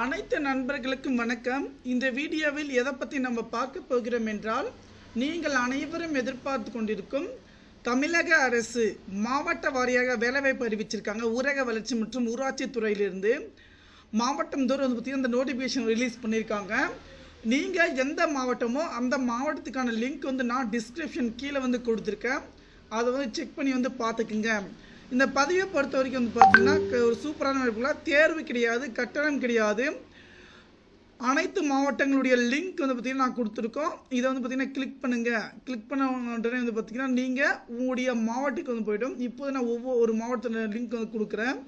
அனைத்து நண்பர்களுக்கும் வணக்கம். இந்த வீடியோவில் எதை பற்றி நம்ம பார்க்க போகிறோம் என்றால் நீங்கள் அனைவரும் எதிர்பார்த்து கொண்டிருக்கும் தமிழக அரசு மாவட்ட வாரியாக வேலைவாய்ப்பு அறிவிச்சிருக்காங்க. ஊரக வளர்ச்சி மற்றும் ஊராட்சி துறையிலிருந்து மாவட்டம் தோறும் வந்து பார்த்திங்கன்னா இந்த நோட்டிஃபிகேஷன் ரிலீஸ் பண்ணியிருக்காங்க. நீங்கள் எந்த மாவட்டமோ அந்த மாவட்டத்துக்கான லிங்க் வந்து நான் டிஸ்கிரிப்ஷன் கீழே வந்து கொடுத்துருக்கேன். அதை வந்து செக் பண்ணி வந்து பார்த்துக்குங்க. இந்த பதவியை பொறுத்த வரைக்கும் வந்து பார்த்தீங்கன்னா ஒரு சூப்பரான இருக்குல்ல தேர்வு கிடையாது கட்டணம் கிடையாது. அனைத்து மாவட்டங்களுடைய லிங்க் வந்து பார்த்தீங்கன்னா நான் கொடுத்துருக்கோம். இதை வந்து பார்த்தீங்கன்னா கிளிக் பண்ணுங்கள் கிளிக் பண்ண உடனே வந்து பார்த்தீங்கன்னா நீங்கள் உங்களுடைய மாவட்டத்துக்கு வந்து போய்டும். இப்போது நான் ஒவ்வொரு ஒரு மாவட்டத்தோட லிங்க் வந்து கொடுக்குறேன்.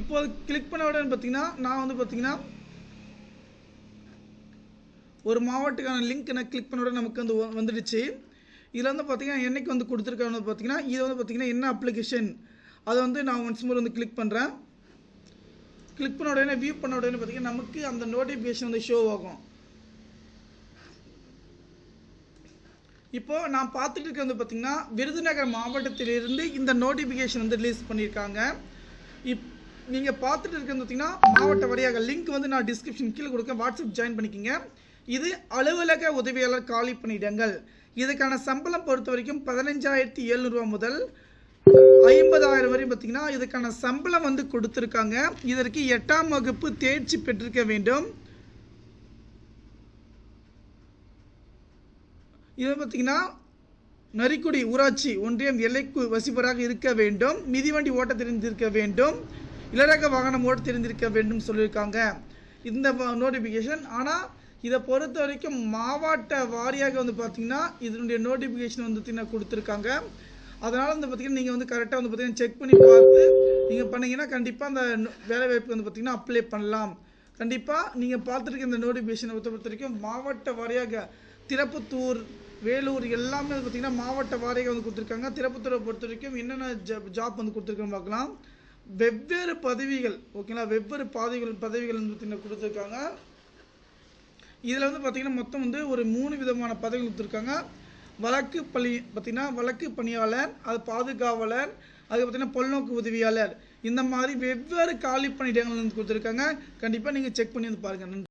இப்போது கிளிக் பண்ண உடனே பார்த்தீங்கன்னா நான் வந்து பார்த்தீங்கன்னா ஒரு மாவட்டத்துக்கான லிங்க் நான் கிளிக் பண்ண உடனே நமக்கு வந்து வந்துடுச்சு. இதில் வந்து பார்த்தீங்கன்னா என்னைக்கு வந்து கொடுத்துருக்காங்க பார்த்திங்கன்னா பார்த்தீங்கன்னா இது வந்து பார்த்தீங்கன்னா என்ன அப்ளிகேஷன் அதை வந்து நான் ஒன்ஸ் மோர் வந்து கிளிக் பண்ணுறேன் கிளிக் பண்ண உடனே வியூ பண்ண உடனே பார்த்தீங்கன்னா நமக்கு அந்த நோட்டிஃபிகேஷன் வந்து ஷோ ஆகும். இப்போது நான் பார்த்துட்டு இருக்கிறது வந்து பார்த்தீங்கன்னா விருதுநகர் மாவட்டத்திலிருந்து இந்த நோட்டிஃபிகேஷன் வந்து ரிலீஸ் பண்ணியிருக்காங்க. இப் நீங்கள் பார்த்துட்டு இருக்கிறது பார்த்தீங்கன்னா மாவட்ட வழியாக லிங்க் வந்து நான் டிஸ்கிரிப்ஷன் கீழே கொடுக்க வாட்ஸ்அப் ஜாயின் பண்ணிக்கோங்க. இது அலுவலக உதவியாளர் காலி பணியிடங்கள். இதுக்கான சம்பளம் பொறுத்த வரைக்கும் பதினஞ்சாயிரத்தி எழுநூறுவா முதல் ஐம்பதாயிரம் வரை பார்த்தீங்கன்னா இதுக்கான சம்பளம் வந்து கொடுத்துருக்காங்க. இதற்கு எட்டாம் வகுப்பு தேர்ச்சி பெற்றிருக்க வேண்டும். இது பார்த்தீங்கன்னா நரிக்குடி ஊராட்சி ஒன்றியம் எல்லைக்கு வசிப்பராக இருக்க வேண்டும். மிதிவண்டி ஓட்ட தெரிந்திருக்க வேண்டும். இலரக வாகனம் ஓட்ட தெரிந்திருக்க வேண்டும் சொல்லியிருக்காங்க. இந்த நோட்டிஃபிகேஷன் ஆனால் இதை பொறுத்த வரைக்கும் மாவட்ட வாரியாக வந்து பார்த்தீங்கன்னா இதனுடைய நோட்டிஃபிகேஷன் வந்து பார்த்தீங்கன்னா கொடுத்துருக்காங்க. அதனால் வந்து பார்த்தீங்கன்னா நீங்கள் வந்து கரெக்டாக வந்து பார்த்தீங்கன்னா செக் பண்ணி பார்த்து நீங்கள் பண்ணீங்கன்னா கண்டிப்பாக அந்த வேலைவாய்ப்பு வந்து பார்த்தீங்கன்னா அப்ளை பண்ணலாம். கண்டிப்பாக நீங்கள் பார்த்துருக்க இந்த நோட்டிஃபிகேஷனை பொறுத்த வரைக்கும் மாவட்ட வாரியாக திருப்பத்தூர் வேலூர் எல்லாமே வந்து பார்த்தீங்கன்னா மாவட்ட வாரியாக வந்து கொடுத்துருக்காங்க. திருப்பத்தூரை பொறுத்த வரைக்கும் என்னென்ன ஜாப் வந்து கொடுத்துருக்குன்னு பார்க்கலாம். வெவ்வேறு பதவிகள் ஓகேங்களா வெவ்வேறு பதவிகள் பதவிகள் வந்து பார்த்திங்கன்னா கொடுத்துருக்காங்க. இதில் வந்து பார்த்தீங்கன்னா மொத்தம் வந்து ஒரு மூணு விதமான பதவி கொடுத்துருக்காங்க. வழக்கு பள்ளி பார்த்தீங்கன்னா வழக்கு பணியாளர் அது பாதுகாவலர் அது பார்த்தீங்கன்னா பொல்நோக்கு உதவியாளர். இந்த மாதிரி வெவ்வேறு காலி பணியிடங்கள் வந்து கொடுத்துருக்காங்க. கண்டிப்பாக நீங்கள் செக் பண்ணி வந்து பாருங்கள் நன்றி.